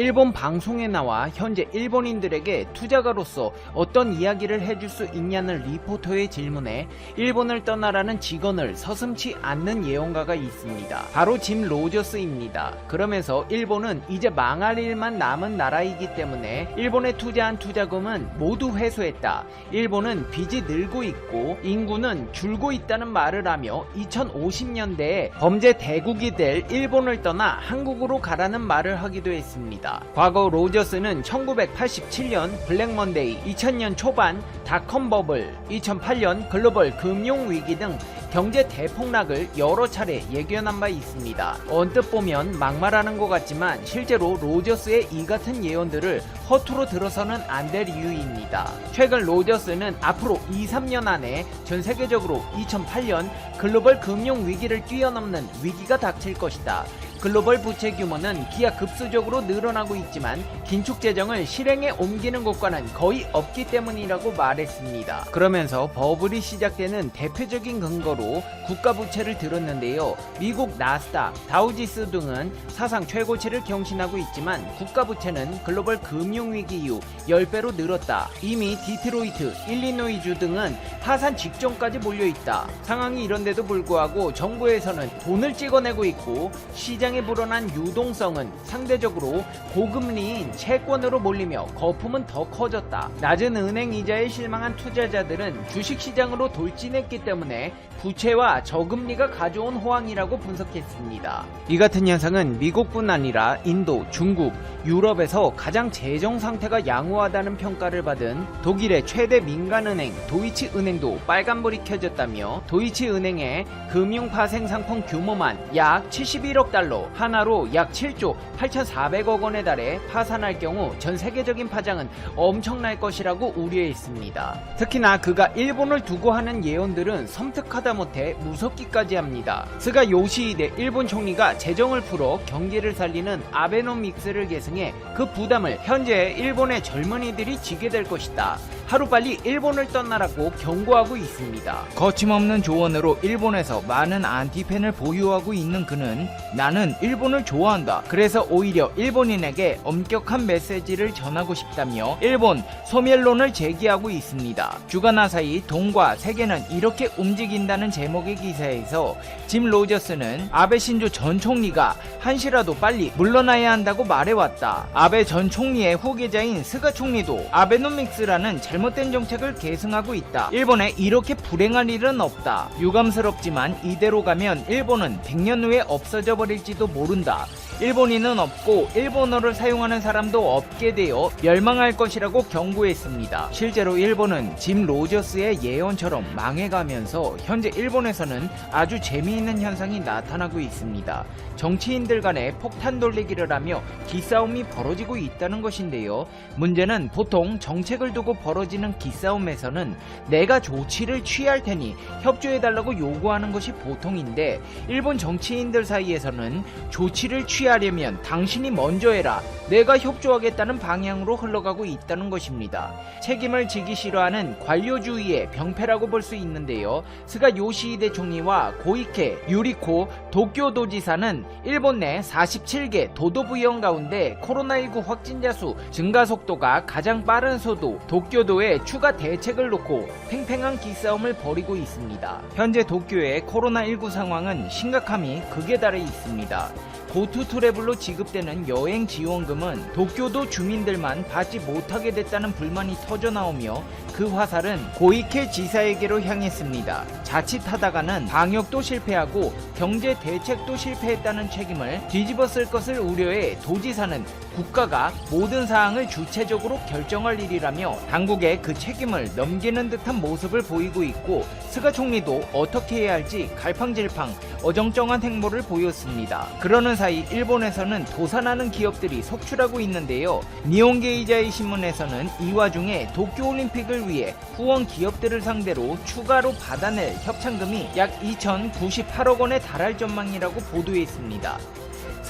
일본 방송에 나와 현재 일본인들에게 투자가로서 어떤 이야기를 해줄 수 있냐는 리포터의 질문에 일본을 떠나라는 직원을 서슴치 않는 예언가가 있습니다. 바로 짐 로저스입니다. 그러면서 일본은 이제 망할 일만 남은 나라이기 때문에 일본에 투자한 투자금은 모두 회수했다. 일본은 빚이 늘고 있고 인구는 줄고 있다는 말을 하며 2050년대에 범죄 대국이 될 일본을 떠나 한국으로 가라는 말을 하기도 했습니다. 과거 로저스는 1987년 블랙먼데이, 2000년 초반 닷컴 버블, 2008년 글로벌 금융 위기 등 경제 대폭락을 여러 차례 예견한 바 있습니다. 언뜻 보면 막말하는 것 같지만 실제로 로저스의 이 같은 예언들을 허투루 들어서는 안 될 이유입니다. 최근 로저스는 앞으로 2, 3년 안에 전 세계적으로 2008년 글로벌 금융 위기를 뛰어넘는 위기가 닥칠 것이다. 글로벌 부채 규모는 기하 급수적으로 늘어나고 있지만 긴축 재정을 실행에 옮기는 곳과는 거의 없기 때문이라고 말했습니다. 그러면서 버블이 시작되는 대표적인 근거로 국가 부채를 들었는데요. 미국 나스닥, 다우지수 등은 사상 최고치를 경신하고 있지만 국가 부채는 글로벌 금융 위기 이후 10배로 늘었다. 이미 디트로이트, 일리노이주 등은 파산 직전까지 몰려 있다. 상황이 이런데도 불구하고 정부에서는 돈을 찍어내고 있고 시장 에 불어난 유동성은 상대적으로 고금리인 채권으로 몰리며 거품은 더 커졌다. 낮은 은행 이자에 실망한 투자자들은 주식시장으로 돌진했기 때문에 부채와 저금리가 가져온 호황이라고 분석했습니다. 이 같은 현상은 미국뿐 아니라 인도, 중국, 유럽에서 가장 재정 상태가 양호하다는 평가를 받은 독일의 최대 민간은행 도이치은행도 빨간불이 켜졌다며 도이치은행의 금융 파생 상품 규모만 약 71억 달러, 하나로 약 7조 8,400억 원에 달해 파산할 경우 전 세계적인 파장은 엄청날 것이라고 우려했습니다. 특히나 그가 일본을 두고 하는 예언들은 섬뜩하다 못해 무섭기까지 합니다. 스가 요시히데 일본 총리가 재정을 풀어 경기를 살리는 아베노믹스를 계승해 그 부담을 현재 일본의 젊은이들이 지게 될 것이다. 하루빨리 일본을 떠나라고 경고하고 있습니다. 거침없는 조언으로 일본에서 많은 안티팬을 보유하고 있는 그는 나는 일본을 좋아한다. 그래서 오히려 일본인에게 엄격한 메시지를 전하고 싶다며 일본 소멸론을 제기하고 있습니다. 주간 아사히 동과 세계는 이렇게 움직인다는 제목의 기사에서 짐 로저스는 아베 신조 전 총리가 한시라도 빨리 물러나야 한다고 말해왔다. 아베 전 총리의 후계자인 스가 총리도 아베노믹스라는 잘못 된 정책을 계승하고 있다. 일본에 이렇게 불행할 일은 없다. 유감스럽지만 이대로 가면 일본은 100년 후에 없어져 버릴지도 모른다. 일본인은 없고 일본어를 사용하는 사람도 없게 되어 멸망할 것이라고 경고했습니다. 실제로 일본은 짐 로저스의 예언처럼 망해가면서 현재 일본에서는 아주 재미있는 현상이 나타나고 있습니다. 정치인들 간에 폭탄 돌리기를 하며 기싸움이 벌어지고 있다는 것인데요. 문제는 보통 정책을 두고 벌어지는 기싸움에서는 내가 조치를 취할 테니 협조해달라고 요구하는 것이 보통인데 일본 정치인들 사이에서는 조치를 취 하려면 당신이 먼저 해라. 내가 협조하겠다는 방향으로 흘러가고 있다는 것입니다. 책임을 지기 싫어하는 관료주의의 병폐라고 볼 수 있는데요. 스가 요시히데 총리와 고이케, 유리코, 도쿄도지사는 일본 내 47개 도도부형 가운데 코로나19 확진자 수 증가 속도가 가장 빠른 소도 도쿄도에 추가 대책을 놓고 팽팽한 기싸움을 벌이고 있습니다. 현재 도쿄의 코로나19 상황은 심각함이 극에 달해 있습니다. 고투 트래블로 지급되는 여행 지원금은 도쿄도 주민들만 받지 못하게 됐다는 불만이 터져 나오며 그 화살은 고이케 지사에게로 향했습니다. 자칫하다가는 방역도 실패하고 경제 대책도 실패했다는 책임을 뒤집어 쓸 것을 우려해 도지사는 국가가 모든 사항을 주체적으로 결정할 일이라며 당국에 그 책임을 넘기는 듯한 모습을 보이고 있고 스가 총리도 어떻게 해야 할지 갈팡질팡 어정쩡한 행보를 보였습니다. 그러는 사이 일본에서는 도산하는 기업들이 속출하고 있는데요. 니온게이자의 신문에서는 이 와중에 도쿄올림픽을 위해 후원 기업들을 상대로 추가로 받아낼 협찬금이 약 2,098억 원에 달할 전망이라고 보도했습니다.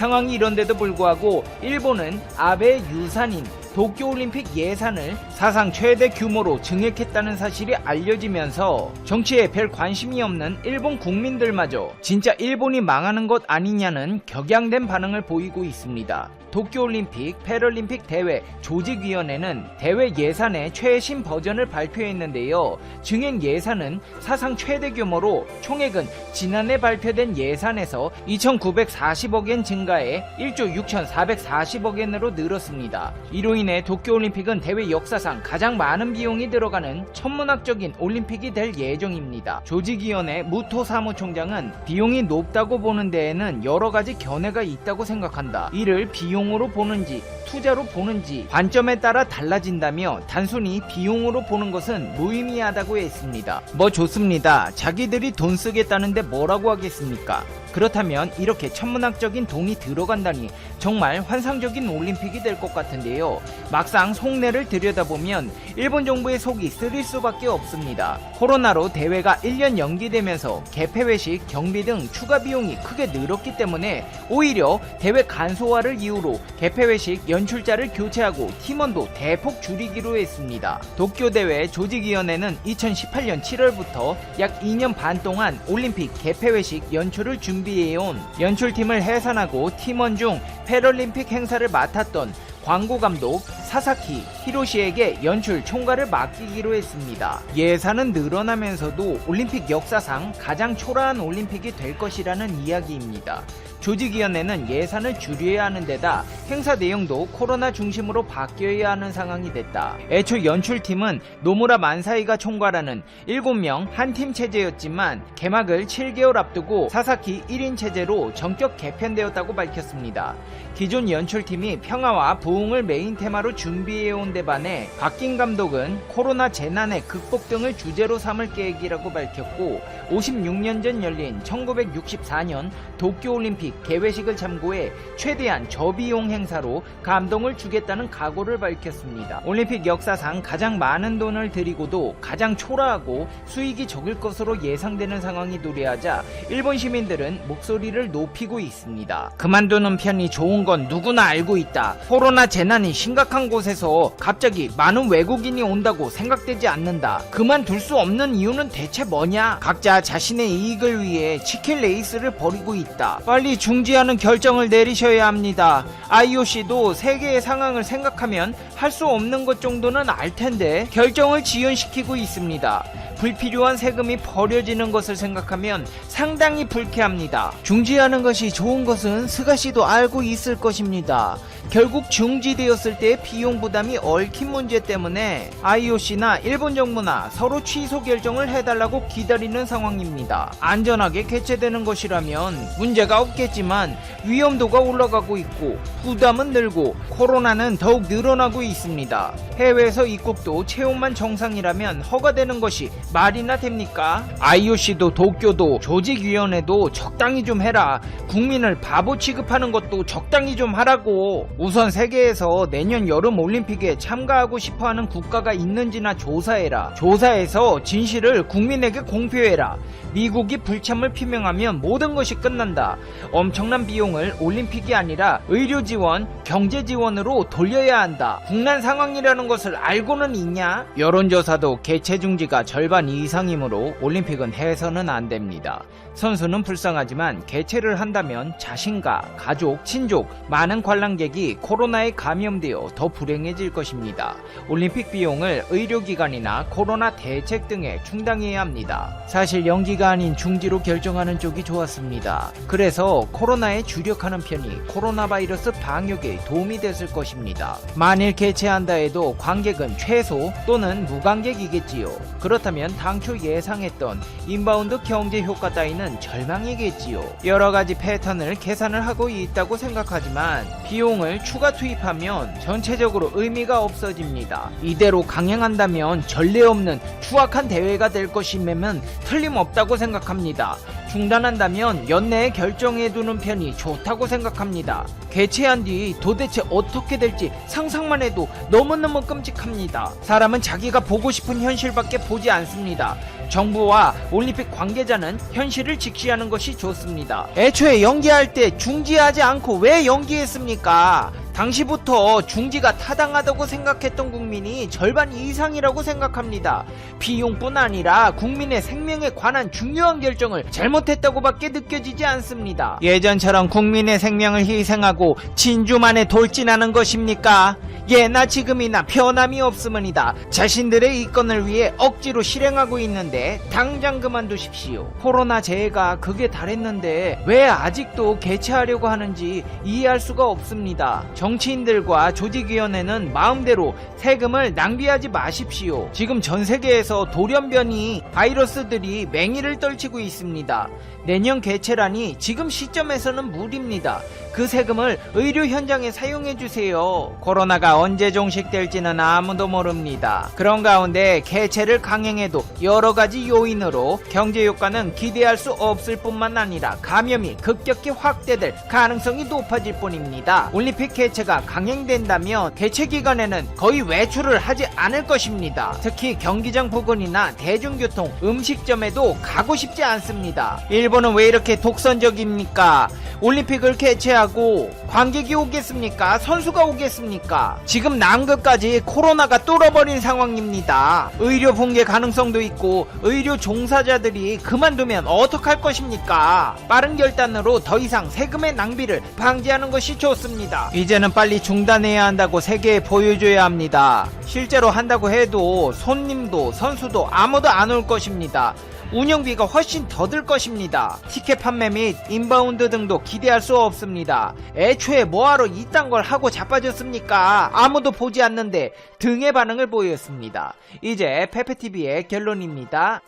상황이 이런데도 불구하고 일본은 아베 유산인 도쿄올림픽 예산을 사상 최대 규모로 증액했다는 사실이 알려지면서 정치에 별 관심이 없는 일본 국민들마저 진짜 일본이 망하는 것 아니냐는 격양된 반응을 보이고 있습니다. 도쿄올림픽, 패럴림픽 대회 조직위원회는 대회 예산의 최신 버전을 발표했는데요. 증액 예산은 사상 최대 규모로 총액은 지난해 발표된 예산에서 2,940억엔 증가해 1조 6,440억엔으로 늘었습니다. 이로 인해 도쿄올림픽은 대회 역사상 가장 많은 비용이 들어가는 천문학적인 올림픽이 될 예정입니다. 조직위원회 무토 사무총장은 비용이 높다고 보는 데에는 여러 가지 견해가 있다고 생각한다. 이를 비용 으로 보는지 투자로 보는지 관점에 따라 달라진다며 단순히 비용으로 보는 것은 무의미하다고 했습니다. 뭐 좋습니다. 자기들이 돈 쓰겠다는데 뭐라고 하겠습니까? 그렇다면 이렇게 천문학적인 돈이 들어간다니 정말 환상적인 올림픽이 될 것 같은데요. 막상 속내를 들여다보면 일본 정부의 속이 쓰릴 수밖에 없습니다. 코로나로 대회가 1년 연기되면서 개폐 회식, 경비 등 추가 비용이 크게 늘었기 때문에 오히려 대회 간소화를 이유로 개폐 회식 연출자를 교체하고 팀원도 대폭 줄이기로 했습니다. 도쿄 대회 조직위원회는 2018년 7월부터 약 2년 반 동안 올림픽 개폐 회식 연출을 준비 해온 연출팀을 해산하고 팀원 중 패럴림픽 행사를 맡았던 광고 감독 사사키 히로시에게 연출 총괄을 맡기기로 했습니다. 예산은 늘어나면서도 올림픽 역사상 가장 초라한 올림픽이 될 것이라는 이야기입니다. 조직위원회는 예산을 줄여야 하는 데다 행사 내용도 코로나 중심으로 바뀌어야 하는 상황이 됐다. 애초 연출팀은 노무라 만사이가 총괄하는 7명 한 팀 체제였지만 개막을 7개월 앞두고 사사키 1인 체제로 전격 개편되었다고 밝혔습니다. 기존 연출팀이 평화와 부흥을 메인 테마로 준비해온 데 반해 박긴 감독은 코로나 재난의 극복 등을 주제로 삼을 계획이라고 밝혔고 56년 전 열린 1964년 도쿄올림픽 개회식을 참고해 최대한 저비용 행사로 감동을 주겠다는 각오를 밝혔습니다. 올림픽 역사상 가장 많은 돈을 들이고도 가장 초라하고 수익이 적을 것으로 예상되는 상황이 도래하자 일본 시민들은 목소리를 높이고 있습니다. 그만두는 편이 좋은 건 누구나 알고 있다. 코로나 재난이 심각한 곳에서 갑자기 많은 외국인이 온다고 생각되지 않는다. 그만둘 수 없는 이유는 대체 뭐냐? 각자 자신의 이익을 위해 치킨 레이스를 벌이고 있다. 빨리 중지하는 결정을 내리셔야 합니다. IOC도 세계의 상황을 생각하면 할 수 없는 것 정도는 알 텐데 결정을 지연시키고 있습니다. 불필요한 세금이 버려지는 것을 생각하면 상당히 불쾌합니다. 중지하는 것이 좋은 것은 스가 씨도 알고 있을 것입니다. 결국 중지되었을 때 비용 부담이 얽힌 문제 때문에 IOC나 일본 정부나 서로 취소 결정을 해달라고 기다리는 상황입니다. 안전하게 개최되는 것이라면 문제가 없겠지만 위험도가 올라가고 있고 부담은 늘고 코로나는 더욱 늘어나고 있습니다. 해외에서 입국도 체온만 정상이라면 허가되는 것이 말이나 됩니까? IOC도 도쿄도 조직위원회도 적당히 좀 해라. 국민을 바보 취급하는 것도 적당히 좀 하라고. 우선 세계에서 내년 여름 올림픽에 참가하고 싶어하는 국가가 있는지나 조사해라. 조사해서 진실을 국민에게 공표해라. 미국이 불참을 표명하면 모든 것이 끝난다. 엄청난 비용을 올림픽이 아니라 의료 지원, 경제 지원으로 돌려야 한다. 국난 상황이라는 것을 알고는 있냐? 여론조사도 개최 중지가 절반 이상이므로 올림픽은 해서는 안 됩니다. 선수는 불쌍하지만 개최를 한다면 자신과 가족, 친족, 많은 관람객 이 코로나에 감염되어 더 불행해질 것입니다. 올림픽 비용을 의료기관이나 코로나 대책 등에 충당해야 합니다. 사실 연기가 아닌 중지로 결정하는 쪽이 좋았습니다. 그래서 코로나에 주력하는 편이 코로나 바이러스 방역에 도움이 됐을 것입니다. 만일 개최한다 해도 관객은 최소 또는 무관객이겠지요. 그렇다면 당초 예상했던 인바운드 경제 효과 따위는 절망이겠지요. 여러 가지 패턴을 계산을 하고 있다고 생각하지만 비용을 추가 투입하면 전체적으로 의미가 없어집니다. 이대로 강행한다면 전례 없는 추악한 대회가 될 것이면 틀림없다고 생각합니다. 중단한다면 연내에 결정해두는 편이 좋다고 생각합니다. 개최한 뒤 도대체 어떻게 될지 상상만 해도 너무너무 끔찍합니다. 사람은 자기가 보고 싶은 현실밖에 보지 않습니다. 정부와 올림픽 관계자는 현실을 직시하는 것이 좋습니다. 애초에 연기할 때 중지하지 않고 왜 연기했습니까? 당시부터 중지가 타당하다고 생각했던 국민이 절반 이상이라고 생각합니다. 비용뿐 아니라 국민의 생명에 관한 중요한 결정을 잘못했다고밖에 느껴지지 않습니다. 예전처럼 국민의 생명을 희생하고 진주만에 돌진하는 것입니까? 예나 지금이나 변함이 없으문이다. 자신들의 이권을 위해 억지로 실행하고 있는데 당장 그만두십시오. 코로나 재해가 극에 달했는데 왜 아직도 개최하려고 하는지 이해할 수가 없습니다. 정 치인들과 조직위원회는 마음대로 세금을 낭비하지 마십시오. 지금 전 세계에서 돌연변이 바이러스들이 맹위를 떨치고 있습니다. 내년 개최라니 지금 시점에서는 무리입니다. 그 세금을 의료 현장에 사용해 주세요. 코로나가 언제 종식될지는 아무도 모릅니다. 그런 가운데 개최를 강행해도 여러 가지 요인으로 경제 효과는 기대할 수 없을 뿐만 아니라 감염이 급격히 확대될 가능성이 높아질 뿐입니다. 올림픽 개최가 강행된다면 개최 기간에는 거의 외출을 하지 않을 것입니다. 특히 경기장 부근이나 대중교통, 음식점에도 가고 싶지 않습니다. 일본은 왜 이렇게 독선적입니까? 올림픽을 개최하 고 관객이 오겠습니까? 선수가 오겠습니까? 지금 난급까지 코로나가 뚫어버린 상황입니다. 의료 붕괴 가능성도 있고 의료 종사자들이 그만두면 어떡할 것입니까? 빠른 결단으로 더 이상 세금의 낭비를 방지하는 것이 좋습니다. 이제는 빨리 중단해야 한다고 세계에 보여줘야 합니다. 실제로 한다고 해도 손님도 선수도 아무도 안 올 것입니다. 운영비가 훨씬 더 들 것입니다. 티켓 판매 및 인바운드 등도 기대할 수 없습니다. 애초에 뭐하러 이딴 걸 하고 자빠졌습니까? 아무도 보지 않는데 등의 반응을 보였습니다. 이제 페페TV의 결론입니다.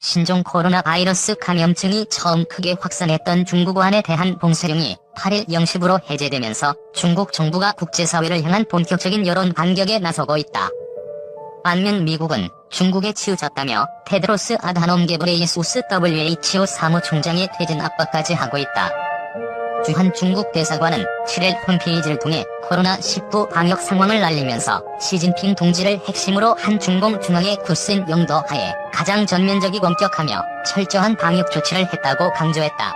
신종 코로나 바이러스 감염증이 처음 크게 확산했던 중국 우한에 대한 봉쇄령이 8일 0시부로 해제되면서 중국 정부가 국제사회를 향한 본격적인 여론 반격에 나서고 있다. 반면 미국은 중국에 치우쳤다며 테드로스 아다놈 게브레이수스 WHO 사무총장의 퇴진 압박까지 하고 있다. 주한 중국 대사관은 7일 홈페이지를 통해 코로나19 방역 상황을 알리면서 시진핑 동지를 핵심으로 한 중공 중앙의 굳센 영도 하에 가장 전면적이고 엄격하며 철저한 방역 조치를 했다고 강조했다.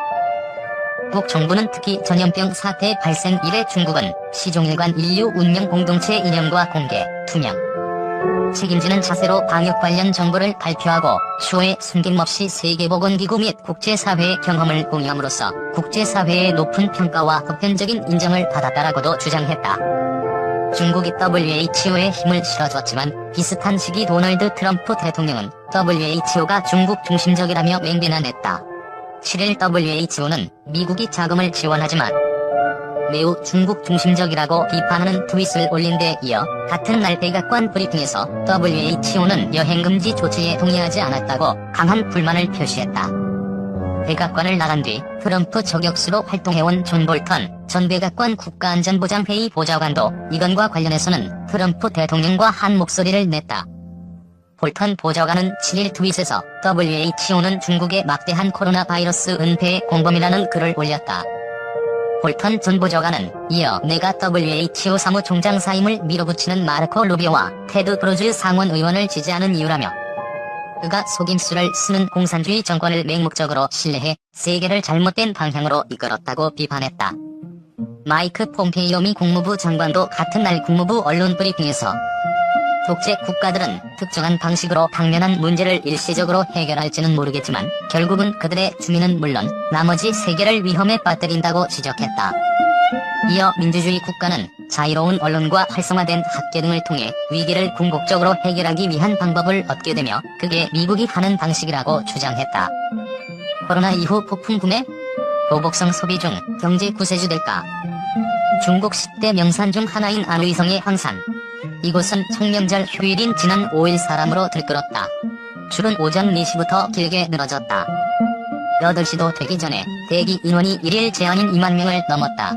북 정부는 특히 전염병 사태 발생 이래 중국은 시종일관 인류 운명 공동체 이념과 공개, 투명, 책임지는 자세로 방역 관련 정보를 발표하고 추후에 숨김없이 세계보건기구 및 국제사회의 경험을 공유함으로써 국제사회의 높은 평가와 보편적인 인정을 받았다라고도 주장했다. 중국이 WHO에 힘을 실어줬지만 비슷한 시기 도널드 트럼프 대통령은 WHO가 중국 중심적이라며 맹비난했다. 7일 WHO는 미국이 자금을 지원하지만 매우 중국 중심적이라고 비판하는 트윗을 올린 데 이어 같은 날 백악관 브리핑에서 WHO는 여행금지 조치에 동의하지 않았다고 강한 불만을 표시했다. 백악관을 나간 뒤 트럼프 저격수로 활동해온 존 볼턴 전 백악관 국가안전보장회의 보좌관도 이건과 관련해서는 트럼프 대통령과 한 목소리를 냈다. 볼턴 보좌관은 7일 트윗에서 WHO는 중국의 막대한 코로나 바이러스 은폐의 공범이라는 글을 올렸다. 볼턴 전 보좌관은 이어 내가 WHO 사무총장 사임을 밀어붙이는 마르코 루비오와 테드 크루즈 상원 의원을 지지하는 이유라며 그가 속임수를 쓰는 공산주의 정권을 맹목적으로 신뢰해 세계를 잘못된 방향으로 이끌었다고 비판했다. 마이크 폼페이오 미 국무부 장관도 같은 날 국무부 언론 브리핑에서 독재 국가들은 특정한 방식으로 당면한 문제를 일시적으로 해결할지는 모르겠지만 결국은 그들의 주민은 물론 나머지 세계를 위험에 빠뜨린다고 지적했다. 이어 민주주의 국가는 자유로운 언론과 활성화된 학계 등을 통해 위기를 궁극적으로 해결하기 위한 방법을 얻게 되며 그게 미국이 하는 방식이라고 주장했다. 코로나 이후 폭풍 구매? 보복성 소비 중 경제 구세주 될까? 중국 10대 명산 중 하나인 안의성의 황산. 이곳은 청명절 휴일인 지난 5일 사람으로 들끓었다. 줄은 오전 4시부터 길게 늘어졌다. 8시도 되기 전에 대기 인원이 1일 제한인 2만 명을 넘었다.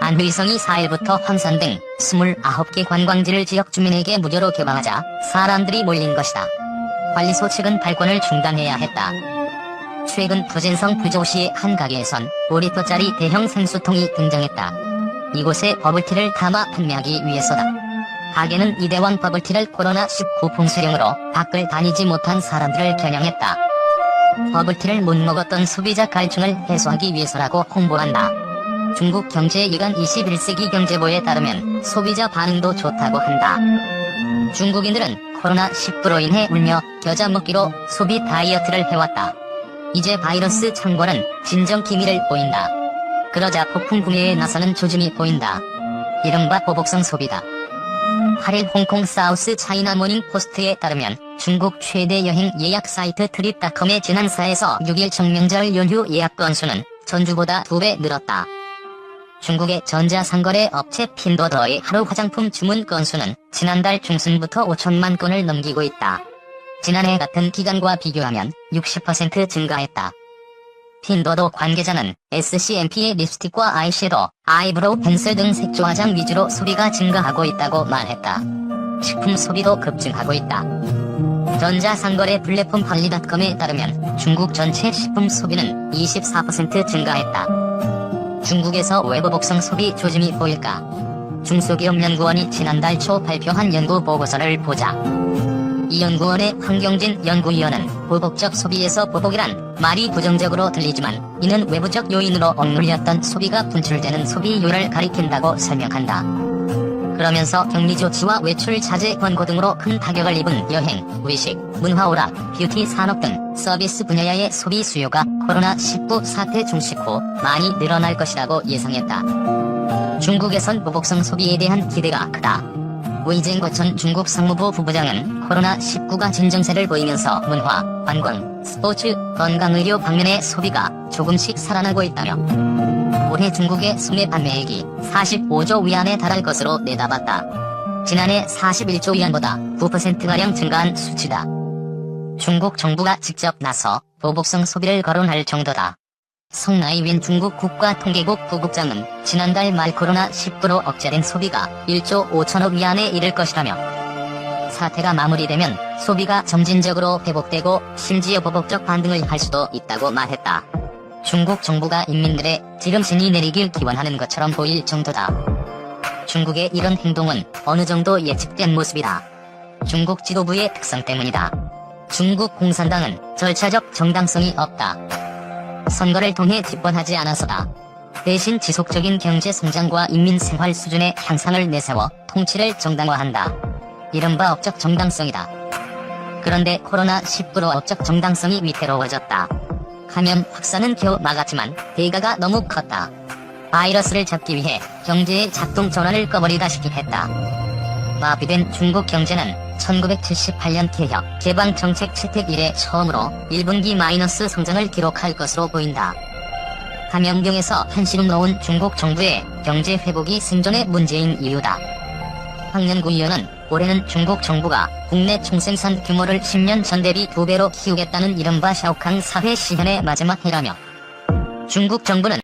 안의성이 4일부터 황산 등 29개 관광지를 지역 주민에게 무료로 개방하자 사람들이 몰린 것이다. 관리소 측은 발권을 중단해야 했다. 최근 부진성 부조시의 한 가게에선 5리터짜리 대형 생수통이 등장했다. 이곳에 버블티를 담아 판매하기 위해서다. 가게는 이대왕 버블티를 코로나19 봉쇄령으로 밖을 다니지 못한 사람들을 겨냥했다. 버블티를 못 먹었던 소비자 갈증을 해소하기 위해서라고 홍보한다. 중국 경제일간 21세기 경제보에 따르면 소비자 반응도 좋다고 한다. 중국인들은 코로나19로 인해 울며 겨자 먹기로 소비 다이어트를 해왔다. 이제 바이러스 창궐은 진정 기미를 보인다. 그러자 폭풍 구매에 나서는 조짐이 보인다. 이른바 보복성 소비다. 8일 홍콩 사우스 차이나 모닝 포스트에 따르면 중국 최대 여행 예약 사이트 트립닷컴의 지난 4에서 6일 청명절 연휴 예약 건수는 전주보다 2배 늘었다. 중국의 전자상거래 업체 핀도더의 하루 화장품 주문 건수는 지난달 중순부터 5천만 건을 넘기고 있다. 지난해 같은 기간과 비교하면 60% 증가했다. 핀도도 관계자는 SCMP의 립스틱과 아이섀도, 아이브로우 펜슬 등 색조 화장 위주로 소비가 증가하고 있다고 말했다. 식품 소비도 급증하고 있다. 전자상거래 플랫폼 할리닷컴에 따르면 중국 전체 식품 소비는 24% 증가했다. 중국에서 외부 복성 소비 조짐이 보일까? 중소기업연구원이 지난달 초 발표한 연구 보고서를 보자. 이 연구원의 황경진 연구위원은 보복적 소비에서 보복이란 말이 부정적으로 들리지만 이는 외부적 요인으로 억눌렸던 소비가 분출되는 소비율을 가리킨다고 설명한다. 그러면서 격리 조치와 외출 자제 권고 등으로 큰 타격을 입은 여행, 외식, 문화 오락, 뷰티 산업 등 서비스 분야의 소비 수요가 코로나19 사태 중식 후 많이 늘어날 것이라고 예상했다. 중국에선 보복성 소비에 대한 기대가 크다. 웨이징거 전 중국 상무부 부부장은 코로나19가 진정세를 보이면서 문화, 관광, 스포츠, 건강의료 방면의 소비가 조금씩 살아나고 있다며 올해 중국의 수매 판매액이 45조 위안에 달할 것으로 내다봤다. 지난해 41조 위안보다 9%가량 증가한 수치다. 중국 정부가 직접 나서 보복성 소비를 거론할 정도다. 성나이윈 중국 국가통계국 부국장은 지난달 말 코로나19로 억제된 소비가 1조 5천억 위안에 이를 것이라며 사태가 마무리되면 소비가 점진적으로 회복되고 심지어 보복적 반등을 할 수도 있다고 말했다. 중국 정부가 인민들의 지금 신이 내리길 기원하는 것처럼 보일 정도다. 중국의 이런 행동은 어느 정도 예측된 모습이다. 중국 지도부의 특성 때문이다. 중국 공산당은 절차적 정당성이 없다. 선거를 통해 집권하지 않아서다. 대신 지속적인 경제 성장과 인민 생활 수준의 향상을 내세워 통치를 정당화한다. 이른바 업적 정당성이다. 그런데 코로나19로 업적 정당성이 위태로워졌다. 감염 확산은 겨우 막았지만 대가가 너무 컸다. 바이러스를 잡기 위해 경제의 작동 전환을 꺼버리다시피 했다. 마비된 중국 경제는 1978년 개혁, 개방 정책 채택 이래 처음으로 1분기 마이너스 성장을 기록할 것으로 보인다. 감염병에서 한시름 놓은 중국 정부의 경제 회복이 생존의 문제인 이유다. 황연구 위원은 올해는 중국 정부가 국내 총생산 규모를 10년 전 대비 2배로 키우겠다는 이른바 샤오캉 사회 시현의 마지막 해라며 중국 정부는